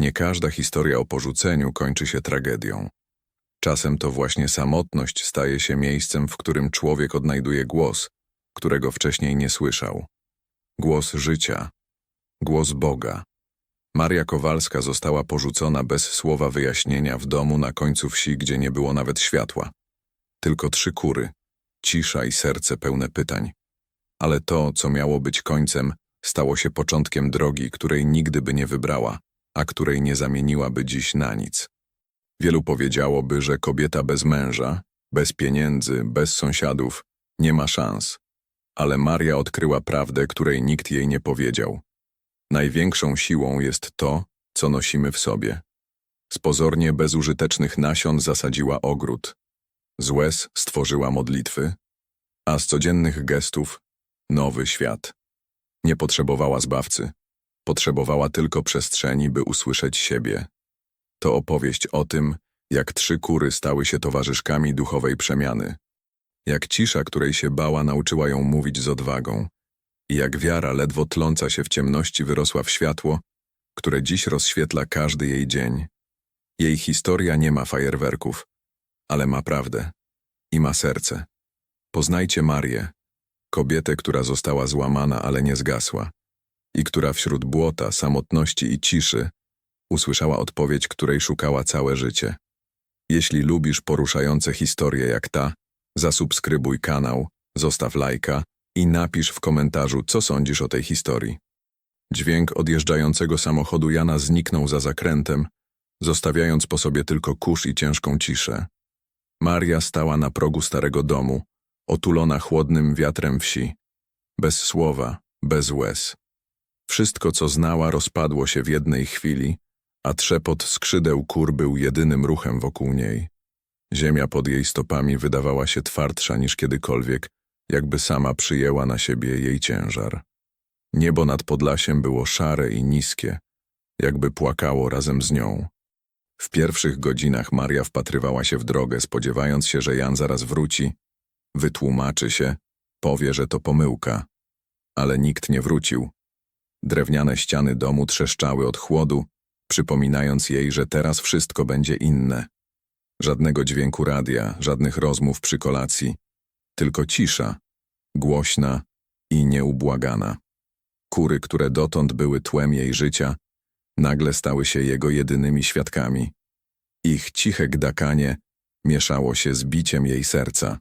Nie każda historia o porzuceniu kończy się tragedią. Czasem to właśnie samotność staje się miejscem, w którym człowiek odnajduje głos, którego wcześniej nie słyszał. Głos życia, głos Boga. Maria Kowalska została porzucona bez słowa wyjaśnienia w domu na końcu wsi, gdzie nie było nawet światła. Tylko trzy kury, cisza i serce pełne pytań. Ale to, co miało być końcem, stało się początkiem drogi, której nigdy by nie wybrała, a której nie zamieniłaby dziś na nic. Wielu powiedziałoby, że kobieta bez męża, bez pieniędzy, bez sąsiadów nie ma szans. Ale Maria odkryła prawdę, której nikt jej nie powiedział. Największą siłą jest to, co nosimy w sobie. Z pozornie bezużytecznych nasion zasadziła ogród. Z łez stworzyła modlitwy, a z codziennych gestów nowy świat. Nie potrzebowała zbawcy, potrzebowała tylko przestrzeni, by usłyszeć siebie. To opowieść o tym, jak trzy kury stały się towarzyszkami duchowej przemiany. Jak cisza, której się bała, nauczyła ją mówić z odwagą. I jak wiara, ledwo tląca się w ciemności, wyrosła w światło, które dziś rozświetla każdy jej dzień. Jej historia nie ma fajerwerków, ale ma prawdę i ma serce. Poznajcie Marię, kobietę, która została złamana, ale nie zgasła i która wśród błota, samotności i ciszy usłyszała odpowiedź, której szukała całe życie. Jeśli lubisz poruszające historie jak ta, zasubskrybuj kanał, zostaw lajka i napisz w komentarzu, co sądzisz o tej historii. Dźwięk odjeżdżającego samochodu Jana zniknął za zakrętem, zostawiając po sobie tylko kurz i ciężką ciszę. Maria stała na progu starego domu, otulona chłodnym wiatrem wsi. Bez słowa, bez łez. Wszystko, co znała, rozpadło się w jednej chwili, a trzepot skrzydeł kur był jedynym ruchem wokół niej. Ziemia pod jej stopami wydawała się twardsza niż kiedykolwiek, jakby sama przyjęła na siebie jej ciężar. Niebo nad Podlasiem było szare i niskie, jakby płakało razem z nią. W pierwszych godzinach Maria wpatrywała się w drogę, spodziewając się, że Jan zaraz wróci, wytłumaczy się, powie, że to pomyłka. Ale nikt nie wrócił. Drewniane ściany domu trzeszczały od chłodu, przypominając jej, że teraz wszystko będzie inne. Żadnego dźwięku radia, żadnych rozmów przy kolacji, tylko cisza, głośna i nieubłagana. Kury, które dotąd były tłem jej życia, nagle stały się jego jedynymi świadkami. Ich ciche gdakanie mieszało się z biciem jej serca.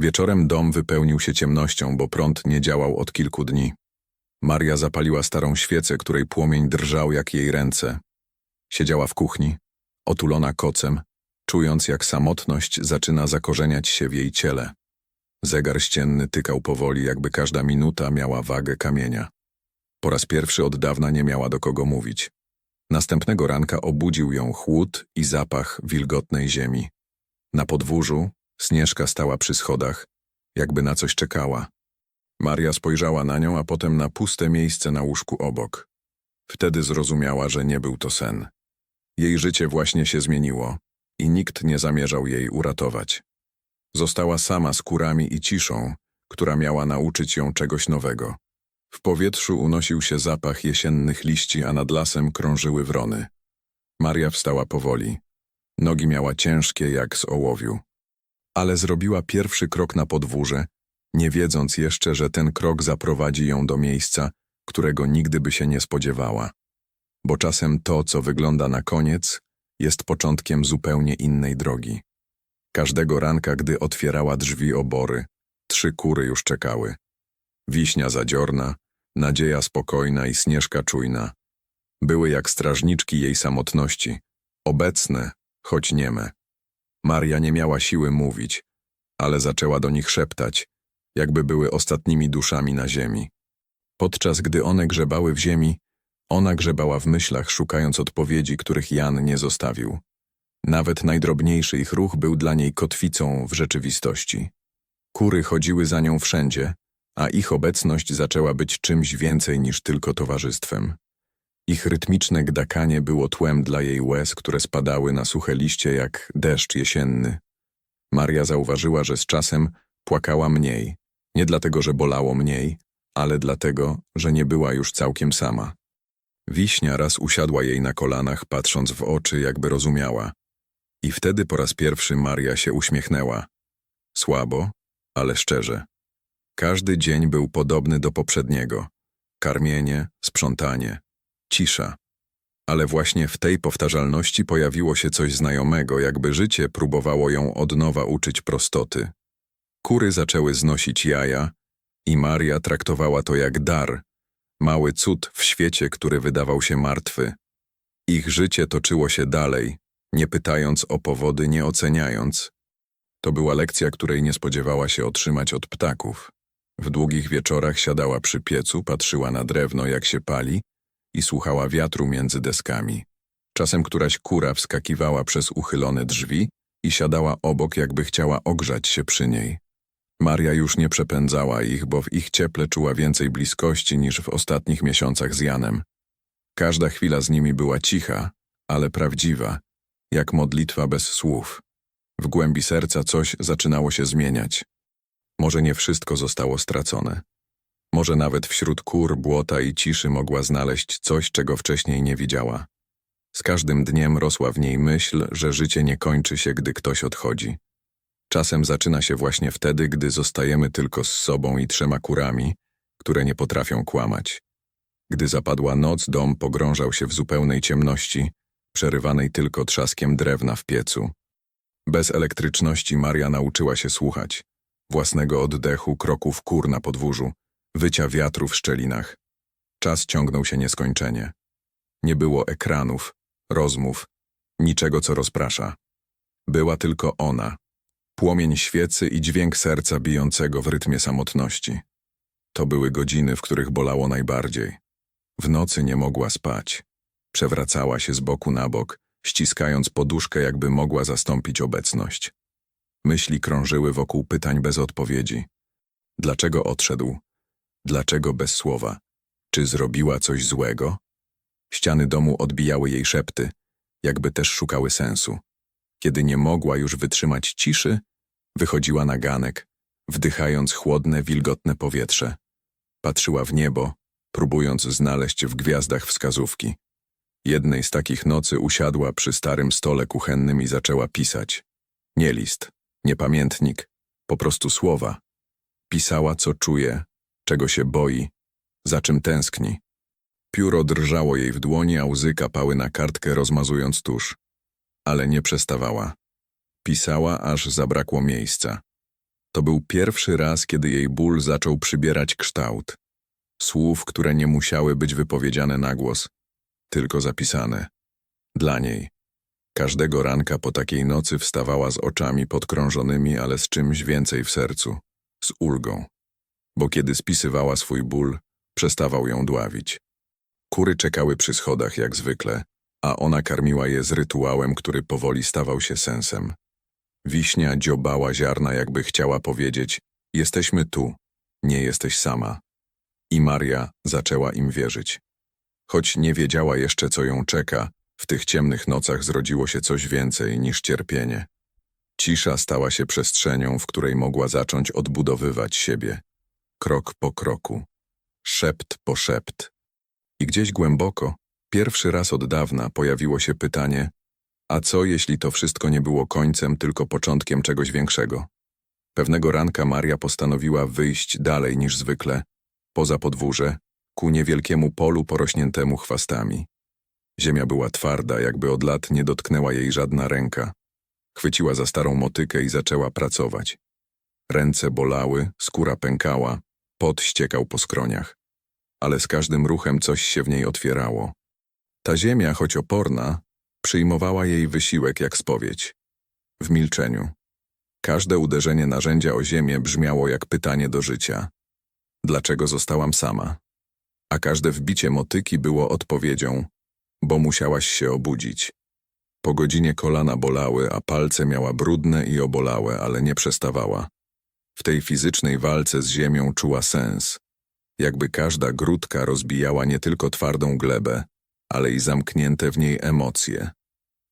Wieczorem dom wypełnił się ciemnością, bo prąd nie działał od kilku dni. Maria zapaliła starą świecę, której płomień drżał jak jej ręce. Siedziała w kuchni, otulona kocem, czując jak samotność zaczyna zakorzeniać się w jej ciele. Zegar ścienny tykał powoli, jakby każda minuta miała wagę kamienia. Po raz pierwszy od dawna nie miała do kogo mówić. Następnego ranka obudził ją chłód i zapach wilgotnej ziemi. Na podwórzu Śnieżka stała przy schodach, jakby na coś czekała. Maria spojrzała na nią, a potem na puste miejsce na łóżku obok. Wtedy zrozumiała, że nie był to sen. Jej życie właśnie się zmieniło i nikt nie zamierzał jej uratować. Została sama z kurami i ciszą, która miała nauczyć ją czegoś nowego. W powietrzu unosił się zapach jesiennych liści, a nad lasem krążyły wrony. Maria wstała powoli. Nogi miała ciężkie jak z ołowiu. Ale zrobiła pierwszy krok na podwórze, nie wiedząc jeszcze, że ten krok zaprowadzi ją do miejsca, którego nigdy by się nie spodziewała. Bo czasem to, co wygląda na koniec, jest początkiem zupełnie innej drogi. Każdego ranka, gdy otwierała drzwi obory, trzy kury już czekały. Wiśnia zadziorna, nadzieja spokojna i śnieżka czujna. Były jak strażniczki jej samotności, obecne, choć nieme. Maria nie miała siły mówić, ale zaczęła do nich szeptać, jakby były ostatnimi duszami na ziemi. Podczas gdy one grzebały w ziemi, ona grzebała w myślach, szukając odpowiedzi, których Jan nie zostawił. Nawet najdrobniejszy ich ruch był dla niej kotwicą w rzeczywistości. Kury chodziły za nią wszędzie, a ich obecność zaczęła być czymś więcej niż tylko towarzystwem. Ich rytmiczne gdakanie było tłem dla jej łez, które spadały na suche liście jak deszcz jesienny. Maria zauważyła, że z czasem płakała mniej, nie dlatego, że bolało mniej, ale dlatego, że nie była już całkiem sama. Wiśnia raz usiadła jej na kolanach, patrząc w oczy, jakby rozumiała. I wtedy po raz pierwszy Maria się uśmiechnęła. Słabo, ale szczerze. Każdy dzień był podobny do poprzedniego. Karmienie, sprzątanie, cisza. Ale właśnie w tej powtarzalności pojawiło się coś znajomego, jakby życie próbowało ją od nowa uczyć prostoty. Kury zaczęły znosić jaja i Maria traktowała to jak dar, mały cud w świecie, który wydawał się martwy. Ich życie toczyło się dalej, nie pytając o powody, nie oceniając. To była lekcja, której nie spodziewała się otrzymać od ptaków. W długich wieczorach siadała przy piecu, patrzyła na drewno, jak się pali i słuchała wiatru między deskami. Czasem któraś kura wskakiwała przez uchylone drzwi i siadała obok, jakby chciała ogrzać się przy niej. Maria już nie przepędzała ich, bo w ich cieple czuła więcej bliskości niż w ostatnich miesiącach z Janem. Każda chwila z nimi była cicha, ale prawdziwa, jak modlitwa bez słów. W głębi serca coś zaczynało się zmieniać. Może nie wszystko zostało stracone. Może nawet wśród kur, błota i ciszy mogła znaleźć coś, czego wcześniej nie widziała. Z każdym dniem rosła w niej myśl, że życie nie kończy się, gdy ktoś odchodzi. Czasem zaczyna się właśnie wtedy, gdy zostajemy tylko z sobą i trzema kurami, które nie potrafią kłamać. Gdy zapadła noc, dom pogrążał się w zupełnej ciemności, przerywanej tylko trzaskiem drewna w piecu. Bez elektryczności Maria nauczyła się słuchać. Własnego oddechu, kroków kur na podwórzu, wycia wiatru w szczelinach. Czas ciągnął się nieskończenie. Nie było ekranów, rozmów, niczego, co rozprasza. Była tylko ona, płomień świecy i dźwięk serca bijącego w rytmie samotności. To były godziny, w których bolało najbardziej. W nocy nie mogła spać. Przewracała się z boku na bok, ściskając poduszkę, jakby mogła zastąpić obecność. Myśli krążyły wokół pytań bez odpowiedzi. Dlaczego odszedł? Dlaczego bez słowa? Czy zrobiła coś złego? Ściany domu odbijały jej szepty, jakby też szukały sensu. Kiedy nie mogła już wytrzymać ciszy, wychodziła na ganek, wdychając chłodne, wilgotne powietrze. Patrzyła w niebo, próbując znaleźć w gwiazdach wskazówki. Jednej z takich nocy usiadła przy starym stole kuchennym i zaczęła pisać. Nie list, nie pamiętnik, po prostu słowa. Pisała, co czuje, czego się boi, za czym tęskni. Pióro drżało jej w dłoni, a łzy kapały na kartkę, rozmazując tusz. Ale nie przestawała. Pisała, aż zabrakło miejsca. To był pierwszy raz, kiedy jej ból zaczął przybierać kształt. Słów, które nie musiały być wypowiedziane na głos, tylko zapisane. Dla niej. Każdego ranka po takiej nocy wstawała z oczami podkrążonymi, ale z czymś więcej w sercu. Z ulgą. Bo kiedy spisywała swój ból, przestawał ją dławić. Kury czekały przy schodach jak zwykle, a ona karmiła je z rytuałem, który powoli stawał się sensem. Wiśnia dziobała ziarna, jakby chciała powiedzieć: Jesteśmy tu, nie jesteś sama. I Maria zaczęła im wierzyć. Choć nie wiedziała jeszcze, co ją czeka, w tych ciemnych nocach zrodziło się coś więcej niż cierpienie. Cisza stała się przestrzenią, w której mogła zacząć odbudowywać siebie. Krok po kroku, szept po szept. I gdzieś głęboko, pierwszy raz od dawna pojawiło się pytanie, a co jeśli to wszystko nie było końcem, tylko początkiem czegoś większego? Pewnego ranka Maria postanowiła wyjść dalej niż zwykle, poza podwórze, ku niewielkiemu polu porośniętemu chwastami. Ziemia była twarda, jakby od lat nie dotknęła jej żadna ręka. Chwyciła za starą motykę i zaczęła pracować. Ręce bolały, skóra pękała, pot ściekał po skroniach. Ale z każdym ruchem coś się w niej otwierało. Ta ziemia, choć oporna, przyjmowała jej wysiłek jak spowiedź. W milczeniu. Każde uderzenie narzędzia o ziemię brzmiało jak pytanie do życia. Dlaczego zostałam sama? A każde wbicie motyki było odpowiedzią, bo musiałaś się obudzić. Po godzinie kolana bolały, a palce miała brudne i obolałe, ale nie przestawała. W tej fizycznej walce z ziemią czuła sens. Jakby każda grudka rozbijała nie tylko twardą glebę, ale i zamknięte w niej emocje.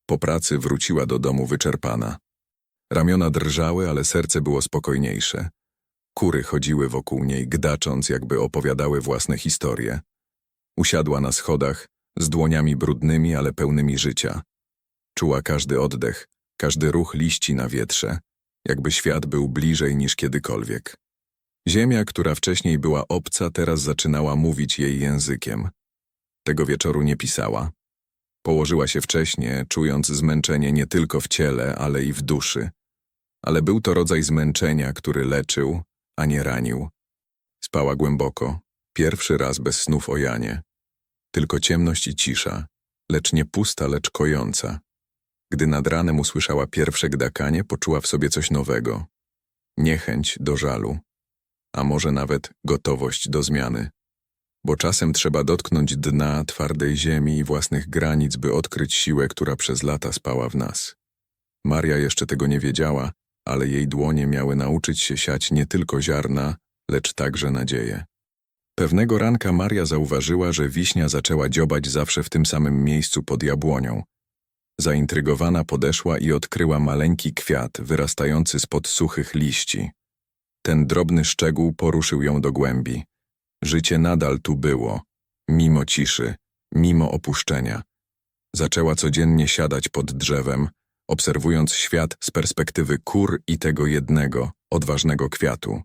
Po pracy wróciła do domu wyczerpana. Ramiona drżały, ale serce było spokojniejsze. Kury chodziły wokół niej, gdacząc, jakby opowiadały własne historie. Usiadła na schodach, z dłoniami brudnymi, ale pełnymi życia. Czuła każdy oddech, każdy ruch liści na wietrze, jakby świat był bliżej niż kiedykolwiek. Ziemia, która wcześniej była obca, teraz zaczynała mówić jej językiem. Tego wieczoru nie pisała. Położyła się wcześnie, czując zmęczenie nie tylko w ciele, ale i w duszy. Ale był to rodzaj zmęczenia, który leczył, a nie ranił. Spała głęboko, pierwszy raz bez snów o Janie. Tylko ciemność i cisza, lecz nie pusta, lecz kojąca. Gdy nad ranem usłyszała pierwsze gdakanie, poczuła w sobie coś nowego. Niechęć do żalu, a może nawet gotowość do zmiany. Bo czasem trzeba dotknąć dna twardej ziemi i własnych granic, by odkryć siłę, która przez lata spała w nas. Maria jeszcze tego nie wiedziała, ale jej dłonie miały nauczyć się siać nie tylko ziarna, lecz także nadzieję. Pewnego ranka Maria zauważyła, że wiśnia zaczęła dziobać zawsze w tym samym miejscu pod jabłonią. Zaintrygowana podeszła i odkryła maleńki kwiat wyrastający spod suchych liści. Ten drobny szczegół poruszył ją do głębi. Życie nadal tu było, mimo ciszy, mimo opuszczenia. Zaczęła codziennie siadać pod drzewem, obserwując świat z perspektywy kur i tego jednego, odważnego kwiatu.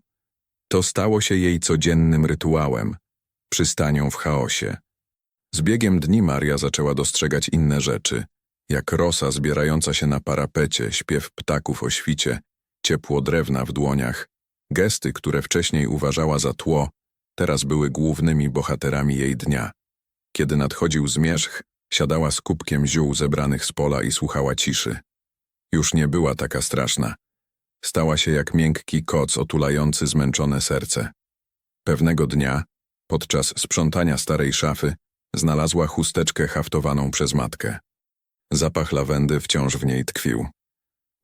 To stało się jej codziennym rytuałem, przystanią w chaosie. Z biegiem dni Maria zaczęła dostrzegać inne rzeczy, jak rosa zbierająca się na parapecie, śpiew ptaków o świcie, ciepło drewna w dłoniach, gesty, które wcześniej uważała za tło, teraz były głównymi bohaterami jej dnia. Kiedy nadchodził zmierzch, siadała z kubkiem ziół zebranych z pola i słuchała ciszy. Już nie była taka straszna. Stała się jak miękki koc otulający zmęczone serce. Pewnego dnia, podczas sprzątania starej szafy, znalazła chusteczkę haftowaną przez matkę. Zapach lawendy wciąż w niej tkwił.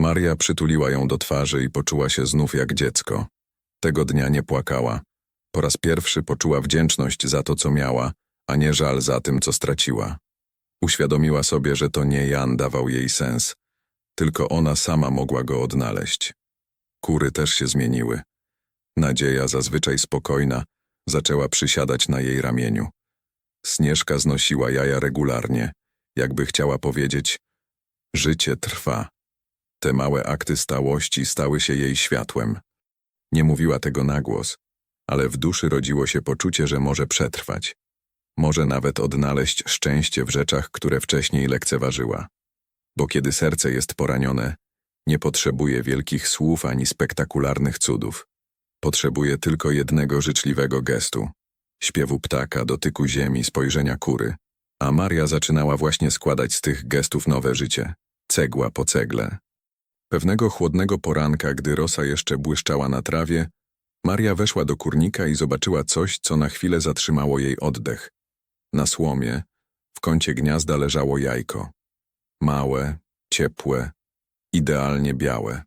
Maria przytuliła ją do twarzy i poczuła się znów jak dziecko. Tego dnia nie płakała. Po raz pierwszy poczuła wdzięczność za to, co miała, a nie żal za tym, co straciła. Uświadomiła sobie, że to nie Jan dawał jej sens, tylko ona sama mogła go odnaleźć. Kury też się zmieniły. Nadzieja, zazwyczaj spokojna, zaczęła przysiadać na jej ramieniu. Śnieżka znosiła jaja regularnie, jakby chciała powiedzieć: Życie trwa. Te małe akty stałości stały się jej światłem. Nie mówiła tego na głos, ale w duszy rodziło się poczucie, że może przetrwać. Może nawet odnaleźć szczęście w rzeczach, które wcześniej lekceważyła. Bo kiedy serce jest poranione, nie potrzebuje wielkich słów ani spektakularnych cudów. Potrzebuje tylko jednego życzliwego gestu. Śpiewu ptaka, dotyku ziemi, spojrzenia kury. A Maria zaczynała właśnie składać z tych gestów nowe życie. Cegła po cegle. Pewnego chłodnego poranka, gdy rosa jeszcze błyszczała na trawie, Maria weszła do kurnika i zobaczyła coś, co na chwilę zatrzymało jej oddech. Na słomie, w kącie gniazda leżało jajko. Małe, ciepłe, idealnie białe.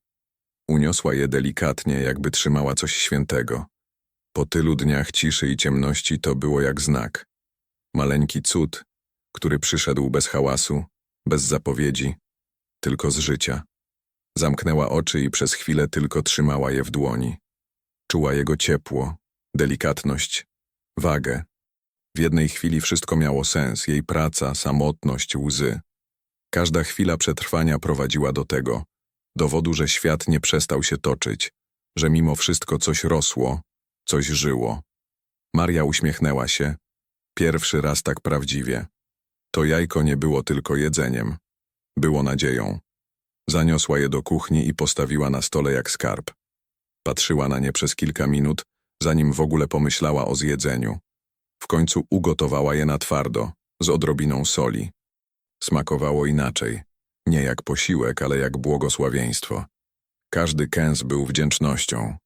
Uniosła je delikatnie, jakby trzymała coś świętego. Po tylu dniach ciszy i ciemności to było jak znak. Maleńki cud, który przyszedł bez hałasu, bez zapowiedzi, tylko z życia. Zamknęła oczy i przez chwilę tylko trzymała je w dłoni. Czuła jego ciepło, delikatność, wagę. W jednej chwili wszystko miało sens, jej praca, samotność, łzy. Każda chwila przetrwania prowadziła do tego, dowodu, że świat nie przestał się toczyć, że mimo wszystko coś rosło, coś żyło. Maria uśmiechnęła się, pierwszy raz tak prawdziwie. To jajko nie było tylko jedzeniem, było nadzieją. Zaniosła je do kuchni i postawiła na stole jak skarb. Patrzyła na nie przez kilka minut, zanim w ogóle pomyślała o zjedzeniu. W końcu ugotowała je na twardo, z odrobiną soli. Smakowało inaczej. Nie jak posiłek, ale jak błogosławieństwo. Każdy kęs był wdzięcznością.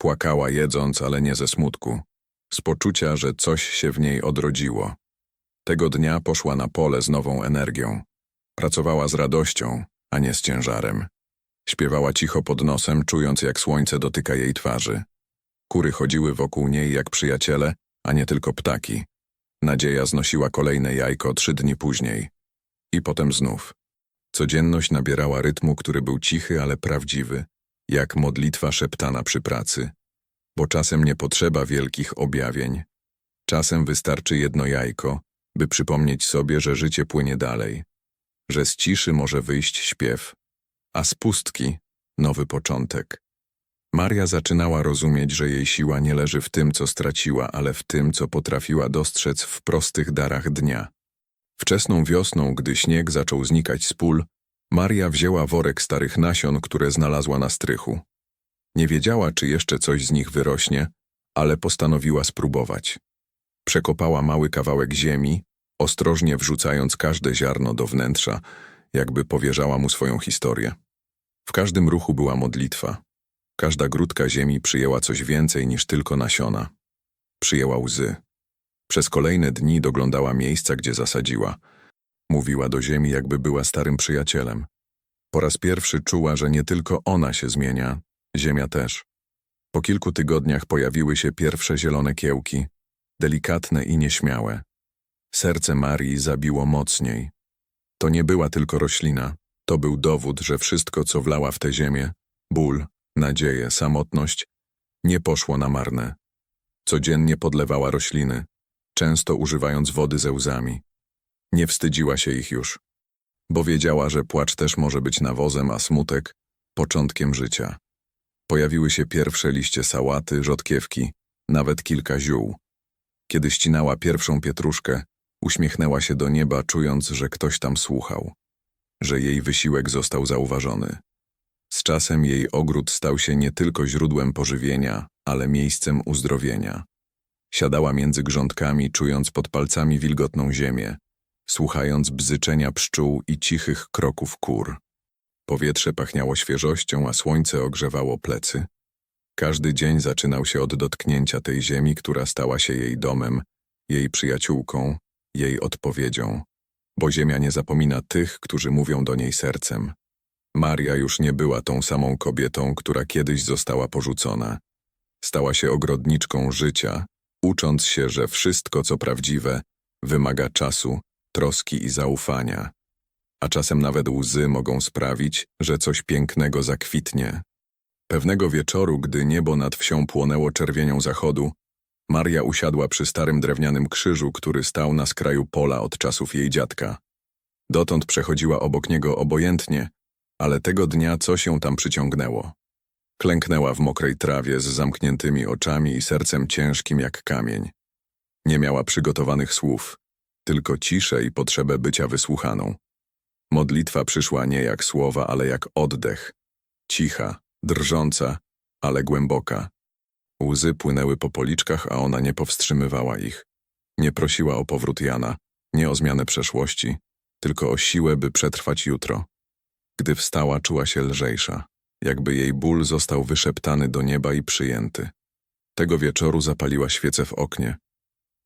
Płakała jedząc, ale nie ze smutku. Z poczucia, że coś się w niej odrodziło. Tego dnia poszła na pole z nową energią. Pracowała z radością, a nie z ciężarem. Śpiewała cicho pod nosem, czując jak słońce dotyka jej twarzy. Kury chodziły wokół niej jak przyjaciele, a nie tylko ptaki. Nadzieja znosiła kolejne jajko trzy dni później. I potem znów. Codzienność nabierała rytmu, który był cichy, ale prawdziwy, jak modlitwa szeptana przy pracy. Bo czasem nie potrzeba wielkich objawień. Czasem wystarczy jedno jajko, by przypomnieć sobie, że życie płynie dalej, że z ciszy może wyjść śpiew, a z pustki nowy początek. Maria zaczynała rozumieć, że jej siła nie leży w tym, co straciła, ale w tym, co potrafiła dostrzec w prostych darach dnia. Wczesną wiosną, gdy śnieg zaczął znikać z pól, Maria wzięła worek starych nasion, które znalazła na strychu. Nie wiedziała, czy jeszcze coś z nich wyrośnie, ale postanowiła spróbować. Przekopała mały kawałek ziemi, ostrożnie wrzucając każde ziarno do wnętrza, jakby powierzała mu swoją historię. W każdym ruchu była modlitwa. Każda grudka ziemi przyjęła coś więcej niż tylko nasiona. Przyjęła łzy. Przez kolejne dni doglądała miejsca, gdzie zasadziła. Mówiła do ziemi, jakby była starym przyjacielem. Po raz pierwszy czuła, że nie tylko ona się zmienia, ziemia też. Po kilku tygodniach pojawiły się pierwsze zielone kiełki, delikatne i nieśmiałe. Serce Marii zabiło mocniej. To nie była tylko roślina, to był dowód, że wszystko, co wlała w tę ziemię, ból, nadzieję, samotność, nie poszło na marne. Codziennie podlewała rośliny, często używając wody ze łzami. Nie wstydziła się ich już, bo wiedziała, że płacz też może być nawozem, a smutek początkiem życia. Pojawiły się pierwsze liście sałaty, rzodkiewki, nawet kilka ziół. Kiedy ścinała pierwszą pietruszkę, uśmiechnęła się do nieba, czując, że ktoś tam słuchał, że jej wysiłek został zauważony. Z czasem jej ogród stał się nie tylko źródłem pożywienia, ale miejscem uzdrowienia. Siadała między grządkami, czując pod palcami wilgotną ziemię, słuchając bzyczenia pszczół i cichych kroków kur. Powietrze pachniało świeżością, a słońce ogrzewało plecy. Każdy dzień zaczynał się od dotknięcia tej ziemi, która stała się jej domem, jej przyjaciółką, jej odpowiedzią. Bo ziemia nie zapomina tych, którzy mówią do niej sercem. Maria już nie była tą samą kobietą, która kiedyś została porzucona. Stała się ogrodniczką życia, ucząc się, że wszystko, co prawdziwe, wymaga czasu, troski i zaufania. A czasem nawet łzy mogą sprawić, że coś pięknego zakwitnie. Pewnego wieczoru, gdy niebo nad wsią płonęło czerwienią zachodu, Maria usiadła przy starym drewnianym krzyżu, który stał na skraju pola od czasów jej dziadka. Dotąd przechodziła obok niego obojętnie, ale tego dnia coś ją tam przyciągnęło. Klęknęła w mokrej trawie z zamkniętymi oczami i sercem ciężkim jak kamień. Nie miała przygotowanych słów, tylko ciszę i potrzebę bycia wysłuchaną. Modlitwa przyszła nie jak słowa, ale jak oddech. Cicha, drżąca, ale głęboka. Łzy płynęły po policzkach, a ona nie powstrzymywała ich. Nie prosiła o powrót Jana, nie o zmianę przeszłości, tylko o siłę, by przetrwać jutro. Gdy wstała, czuła się lżejsza, jakby jej ból został wyszeptany do nieba i przyjęty. Tego wieczoru zapaliła świecę w oknie.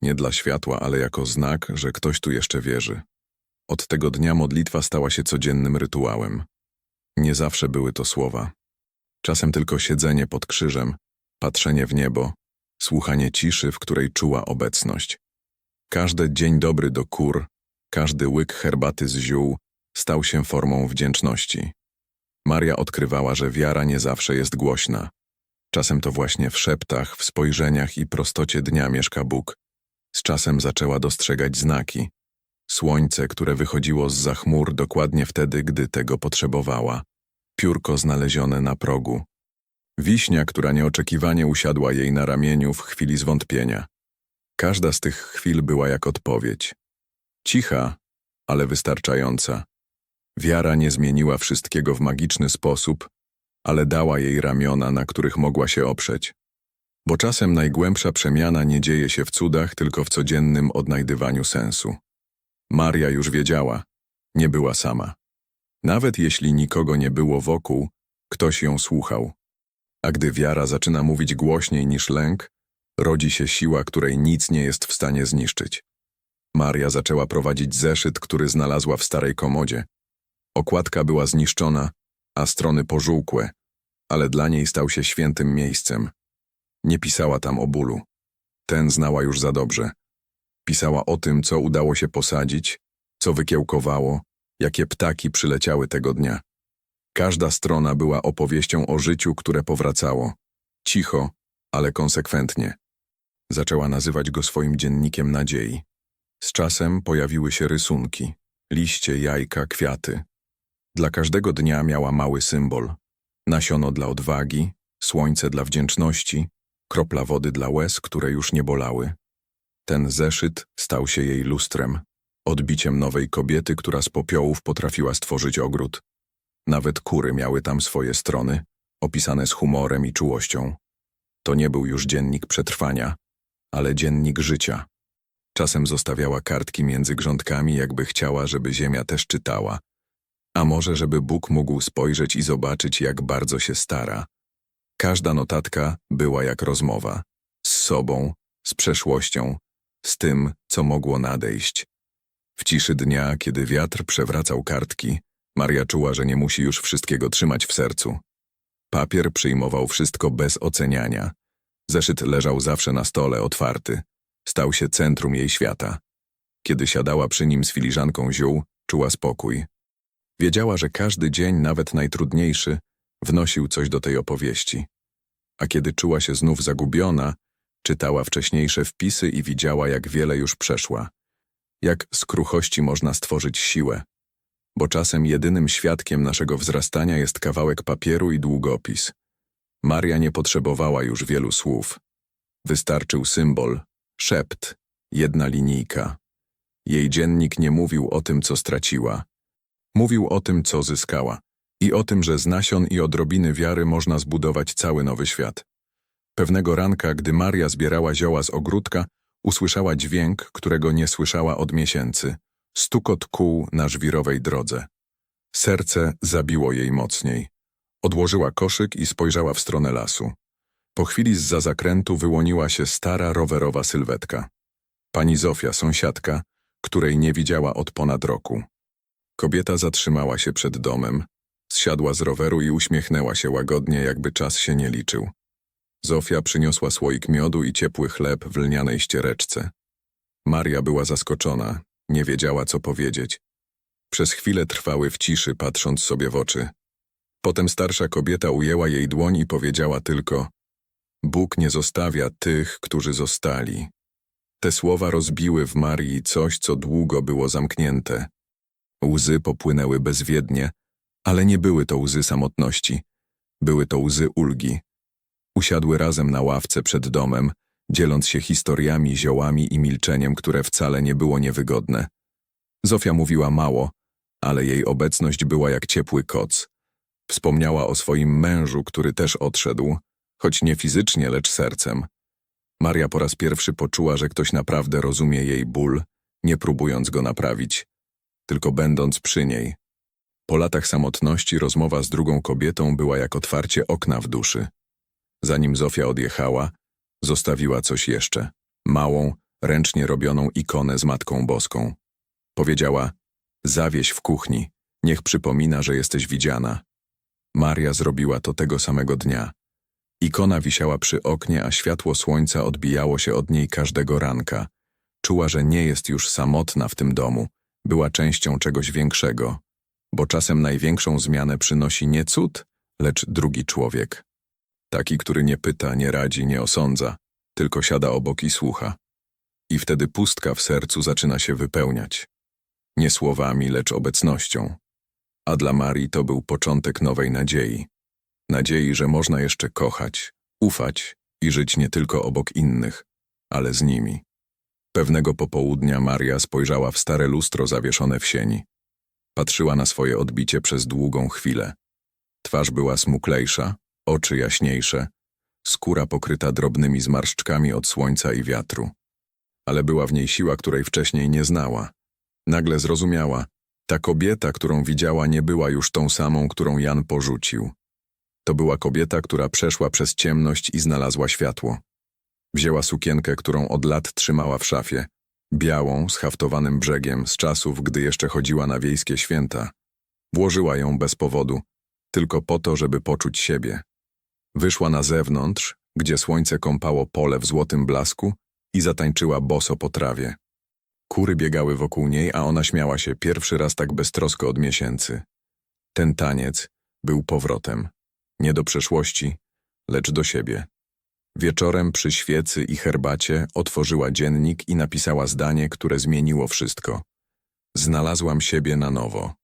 Nie dla światła, ale jako znak, że ktoś tu jeszcze wierzy. Od tego dnia modlitwa stała się codziennym rytuałem. Nie zawsze były to słowa. Czasem tylko siedzenie pod krzyżem, patrzenie w niebo, słuchanie ciszy, w której czuła obecność. Każdy dzień dobry do kur, każdy łyk herbaty z ziół stał się formą wdzięczności. Maria odkrywała, że wiara nie zawsze jest głośna. Czasem to właśnie w szeptach, w spojrzeniach i prostocie dnia mieszka Bóg. Z czasem zaczęła dostrzegać znaki. Słońce, które wychodziło z za chmur dokładnie wtedy, gdy tego potrzebowała. Piórko znalezione na progu. Wiśnia, która nieoczekiwanie usiadła jej na ramieniu w chwili zwątpienia. Każda z tych chwil była jak odpowiedź. Cicha, ale wystarczająca. Wiara nie zmieniła wszystkiego w magiczny sposób, ale dała jej ramiona, na których mogła się oprzeć. Bo czasem najgłębsza przemiana nie dzieje się w cudach, tylko w codziennym odnajdywaniu sensu. Maria już wiedziała, nie była sama. Nawet jeśli nikogo nie było wokół, ktoś ją słuchał. A gdy wiara zaczyna mówić głośniej niż lęk, rodzi się siła, której nic nie jest w stanie zniszczyć. Maria zaczęła prowadzić zeszyt, który znalazła w starej komodzie. Okładka była zniszczona, a strony pożółkłe, ale dla niej stał się świętym miejscem. Nie pisała tam o bólu. Ten znała już za dobrze. Pisała o tym, co udało się posadzić, co wykiełkowało, jakie ptaki przyleciały tego dnia. Każda strona była opowieścią o życiu, które powracało. Cicho, ale konsekwentnie. Zaczęła nazywać go swoim dziennikiem nadziei. Z czasem pojawiły się rysunki, liście, jajka, kwiaty. Dla każdego dnia miała mały symbol. Nasiono dla odwagi, słońce dla wdzięczności, kropla wody dla łez, które już nie bolały. Ten zeszyt stał się jej lustrem, odbiciem nowej kobiety, która z popiołów potrafiła stworzyć ogród. Nawet kury miały tam swoje strony, opisane z humorem i czułością. To nie był już dziennik przetrwania, ale dziennik życia. Czasem zostawiała kartki między grządkami, jakby chciała, żeby ziemia też czytała. A może, żeby Bóg mógł spojrzeć i zobaczyć, jak bardzo się stara. Każda notatka była jak rozmowa. Z sobą, z przeszłością, z tym, co mogło nadejść. W ciszy dnia, kiedy wiatr przewracał kartki, Maria czuła, że nie musi już wszystkiego trzymać w sercu. Papier przyjmował wszystko bez oceniania. Zeszyt leżał zawsze na stole, otwarty. Stał się centrum jej świata. Kiedy siadała przy nim z filiżanką ziół, czuła spokój. Wiedziała, że każdy dzień, nawet najtrudniejszy, wnosił coś do tej opowieści. A kiedy czuła się znów zagubiona, czytała wcześniejsze wpisy i widziała, jak wiele już przeszła. Jak z kruchości można stworzyć siłę. Bo czasem jedynym świadkiem naszego wzrastania jest kawałek papieru i długopis. Maria nie potrzebowała już wielu słów. Wystarczył symbol, szept, jedna linijka. Jej dziennik nie mówił o tym, co straciła. Mówił o tym, co zyskała i o tym, że z nasion i odrobiny wiary można zbudować cały nowy świat. Pewnego ranka, gdy Maria zbierała zioła z ogródka, usłyszała dźwięk, którego nie słyszała od miesięcy. Stukot kół na żwirowej drodze. Serce zabiło jej mocniej. Odłożyła koszyk i spojrzała w stronę lasu. Po chwili zza zakrętu wyłoniła się stara rowerowa sylwetka. Pani Zofia, sąsiadka, której nie widziała od ponad roku. Kobieta zatrzymała się przed domem, zsiadła z roweru i uśmiechnęła się łagodnie, jakby czas się nie liczył. Zofia przyniosła słoik miodu i ciepły chleb w lnianej ściereczce. Maria była zaskoczona, nie wiedziała, co powiedzieć. Przez chwilę trwały w ciszy, patrząc sobie w oczy. Potem starsza kobieta ujęła jej dłoń i powiedziała tylko Bóg nie zostawia tych, którzy zostali. Te słowa rozbiły w Marii coś, co długo było zamknięte. Łzy popłynęły bezwiednie, ale nie były to łzy samotności. Były to łzy ulgi. Usiadły razem na ławce przed domem, dzieląc się historiami, ziołami i milczeniem, które wcale nie było niewygodne. Zofia mówiła mało, ale jej obecność była jak ciepły koc. Wspomniała o swoim mężu, który też odszedł, choć nie fizycznie, lecz sercem. Maria po raz pierwszy poczuła, że ktoś naprawdę rozumie jej ból, nie próbując go naprawić, tylko będąc przy niej. Po latach samotności rozmowa z drugą kobietą była jak otwarcie okna w duszy. Zanim Zofia odjechała, zostawiła coś jeszcze. Małą, ręcznie robioną ikonę z Matką Boską. Powiedziała, zawieś w kuchni, niech przypomina, że jesteś widziana. Maria zrobiła to tego samego dnia. Ikona wisiała przy oknie, a światło słońca odbijało się od niej każdego ranka. Czuła, że nie jest już samotna w tym domu, była częścią czegoś większego, bo czasem największą zmianę przynosi nie cud, lecz drugi człowiek. Taki, który nie pyta, nie radzi, nie osądza, tylko siada obok i słucha. I wtedy pustka w sercu zaczyna się wypełniać. Nie słowami, lecz obecnością. A dla Marii to był początek nowej nadziei. Nadziei, że można jeszcze kochać, ufać i żyć nie tylko obok innych, ale z nimi. Pewnego popołudnia Maria spojrzała w stare lustro zawieszone w sieni. Patrzyła na swoje odbicie przez długą chwilę. Twarz była smuklejsza, oczy jaśniejsze, skóra pokryta drobnymi zmarszczkami od słońca i wiatru. Ale była w niej siła, której wcześniej nie znała. Nagle zrozumiała, ta kobieta, którą widziała, nie była już tą samą, którą Jan porzucił. To była kobieta, która przeszła przez ciemność i znalazła światło. Wzięła sukienkę, którą od lat trzymała w szafie, białą, z haftowanym brzegiem, z czasów, gdy jeszcze chodziła na wiejskie święta. Włożyła ją bez powodu, tylko po to, żeby poczuć siebie. Wyszła na zewnątrz, gdzie słońce kąpało pole w złotym blasku i zatańczyła boso po trawie. Kury biegały wokół niej, a ona śmiała się pierwszy raz tak beztrosko od miesięcy. Ten taniec był powrotem, nie do przeszłości, lecz do siebie. Wieczorem przy świecy i herbacie otworzyła dziennik i napisała zdanie, które zmieniło wszystko. Znalazłam siebie na nowo.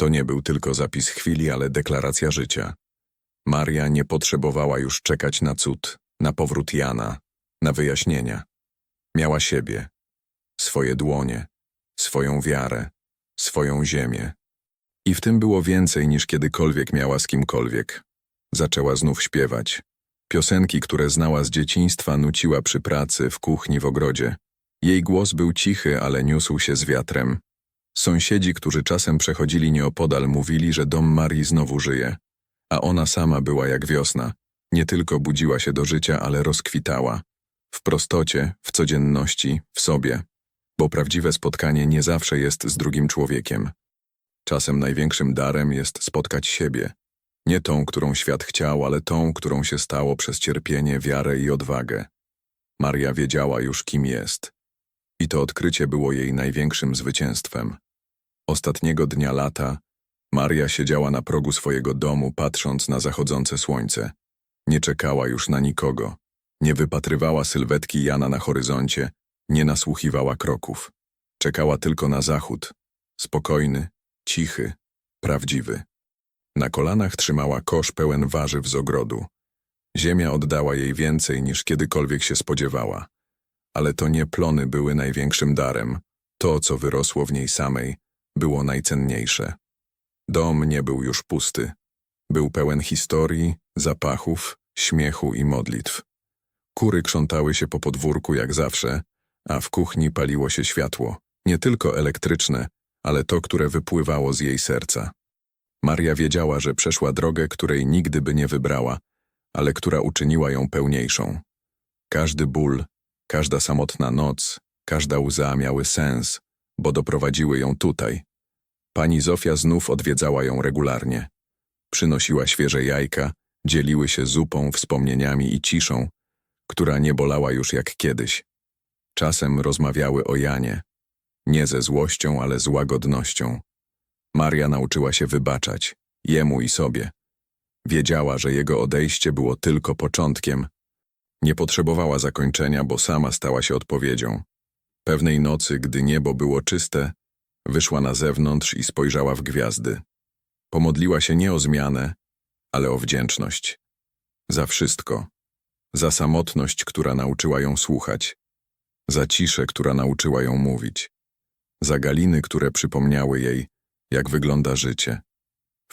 To nie był tylko zapis chwili, ale deklaracja życia. Maria nie potrzebowała już czekać na cud, na powrót Jana, na wyjaśnienia. Miała siebie, swoje dłonie, swoją wiarę, swoją ziemię. I w tym było więcej niż kiedykolwiek miała z kimkolwiek. Zaczęła znów śpiewać. Piosenki, które znała z dzieciństwa, nuciła przy pracy, w kuchni, w ogrodzie. Jej głos był cichy, ale niósł się z wiatrem. Sąsiedzi, którzy czasem przechodzili nieopodal, mówili, że dom Marii znowu żyje. A ona sama była jak wiosna. Nie tylko budziła się do życia, ale rozkwitała. W prostocie, w codzienności, w sobie. Bo prawdziwe spotkanie nie zawsze jest z drugim człowiekiem. Czasem największym darem jest spotkać siebie. Nie tą, którą świat chciał, ale tą, którą się stało przez cierpienie, wiarę i odwagę. Maria wiedziała już, kim jest. I to odkrycie było jej największym zwycięstwem. Ostatniego dnia lata Maria siedziała na progu swojego domu, patrząc na zachodzące słońce. Nie czekała już na nikogo. Nie wypatrywała sylwetki Jana na horyzoncie, nie nasłuchiwała kroków. Czekała tylko na zachód. Spokojny, cichy, prawdziwy. Na kolanach trzymała kosz pełen warzyw z ogrodu. Ziemia oddała jej więcej niż kiedykolwiek się spodziewała. Ale to nie plony były największym darem. To, co wyrosło w niej samej, było najcenniejsze. Dom nie był już pusty. Był pełen historii, zapachów, śmiechu i modlitw. Kury krzątały się po podwórku jak zawsze, a w kuchni paliło się światło, nie tylko elektryczne, ale to, które wypływało z jej serca. Maria wiedziała, że przeszła drogę, której nigdy by nie wybrała, ale która uczyniła ją pełniejszą. Każdy ból, każda samotna noc, każda łza miały sens, bo doprowadziły ją tutaj. Pani Zofia znów odwiedzała ją regularnie. Przynosiła świeże jajka, dzieliły się zupą, wspomnieniami i ciszą, która nie bolała już jak kiedyś. Czasem rozmawiały o Janie, nie ze złością, ale z łagodnością. Maria nauczyła się wybaczać, jemu i sobie. Wiedziała, że jego odejście było tylko początkiem. Nie potrzebowała zakończenia, bo sama stała się odpowiedzią. Pewnej nocy, gdy niebo było czyste, wyszła na zewnątrz i spojrzała w gwiazdy. Pomodliła się nie o zmianę, ale o wdzięczność. Za wszystko. Za samotność, która nauczyła ją słuchać. Za ciszę, która nauczyła ją mówić. Za galiny, które przypomniały jej, jak wygląda życie.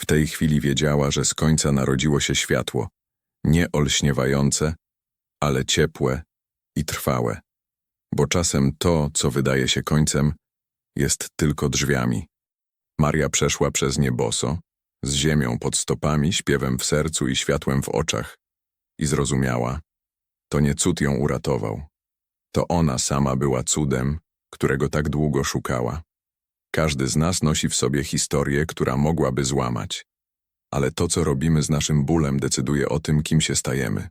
W tej chwili wiedziała, że z końca narodziło się światło, nie olśniewające, ale ciepłe i trwałe. Bo czasem to, co wydaje się końcem, jest tylko drzwiami. Maria przeszła przez nie boso, z ziemią pod stopami, śpiewem w sercu i światłem w oczach i zrozumiała, to nie cud ją uratował. To ona sama była cudem, którego tak długo szukała. Każdy z nas nosi w sobie historię, która mogłaby złamać. Ale to, co robimy z naszym bólem, decyduje o tym, kim się stajemy.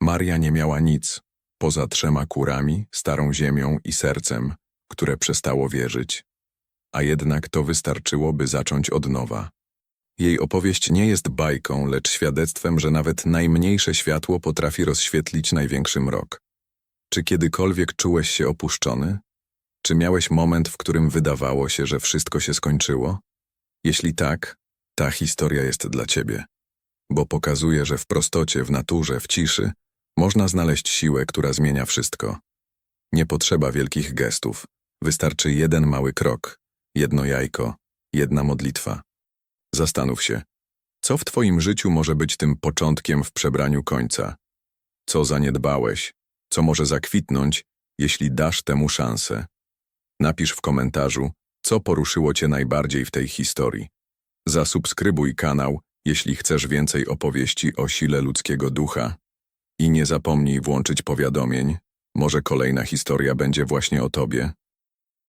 Maria nie miała nic, poza trzema kurami, starą ziemią i sercem, które przestało wierzyć. A jednak to wystarczyło, by zacząć od nowa. Jej opowieść nie jest bajką, lecz świadectwem, że nawet najmniejsze światło potrafi rozświetlić największy mrok. Czy kiedykolwiek czułeś się opuszczony? Czy miałeś moment, w którym wydawało się, że wszystko się skończyło? Jeśli tak, ta historia jest dla ciebie, bo pokazuje, że w prostocie, w naturze, w ciszy można znaleźć siłę, która zmienia wszystko. Nie potrzeba wielkich gestów, wystarczy jeden mały krok, jedno jajko, jedna modlitwa. Zastanów się, co w twoim życiu może być tym początkiem w przebraniu końca? Co zaniedbałeś? Co może zakwitnąć, jeśli dasz temu szansę? Napisz w komentarzu, co poruszyło Cię najbardziej w tej historii. Zasubskrybuj kanał, jeśli chcesz więcej opowieści o sile ludzkiego ducha. I nie zapomnij włączyć powiadomień, może kolejna historia będzie właśnie o Tobie.